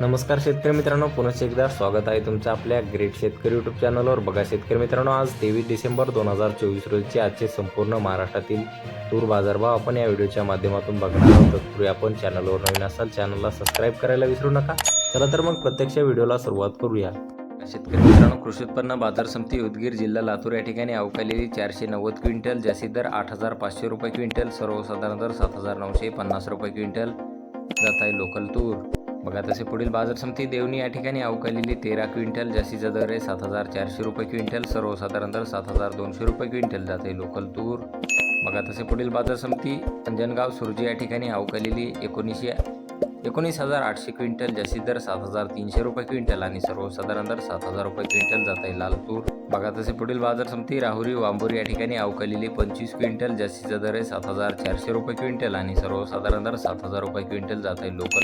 नमस्कार शेतकरी मित्रांनो पुन्हा एकदा स्वागत आहे तुमचं आपल्या ग्रेट शेतकरी यूट्यूब चॅनलवर बघा शेतकरी मित्रांनो आज तेवीस डिसेंबर दोन हजार चोवीस रोजीचे आजचे संपूर्ण महाराष्ट्रातील तूर बाजारभाव आपण या व्हिडिओच्या माध्यमातून बघणार आहोत. तत्पूर्वी आपण चॅनलवर नवीन असाल चॅनलला सबस्क्राईब करायला विसरू नका. चला तर मग प्रत्यक्ष व्हिडिओला सुरुवात करूया. शेतकरी मित्रांनो कृषी उत्पन्न बाजार समिती उदगीर जिल्हा लातूर या ठिकाणी अवकालेली चारशे नव्वद क्विंटल जास्तीत दर आठ हजार पाचशे रुपये क्विंटल सर्वसाधारण दर सात हजार नऊशे पन्नास रुपये क्विंटल जात आहे लोकल तूर. बघा तसे पुढील बाजार समिती देवणी या ठिकाणी अवकालेली तेरा क्विंटल जास्तीचा दर आहे सात हजार चारशे रुपये क्विंटल सर्वसाधारण दर सात हजार दोनशे रुपये क्विंटल जाते आहे लोकल तूर. बघा तसे पुढील बाजार समिती अंजनगाव सुरजी या ठिकाणी अवकालेली एकोणीसशे एकोणीस हजार आठशे क्विंटल जास्तीत दर सात हजार तीनशे रुपये क्विंटल आणि सर्वसाधारण दर सात हजार रुपये क्विंटल जात आहे लाल तूर. बघा तसे पुढील बाजार समिती राहुरी वांबोरी या ठिकाणी अवकालेली पंचवीस क्विंटल जास्तीचा दर आहे सात हजार चारशे रुपये क्विंटल आणि सर्वसाधारण दर सात हजार रुपये क्विंटल जात आहे लोकल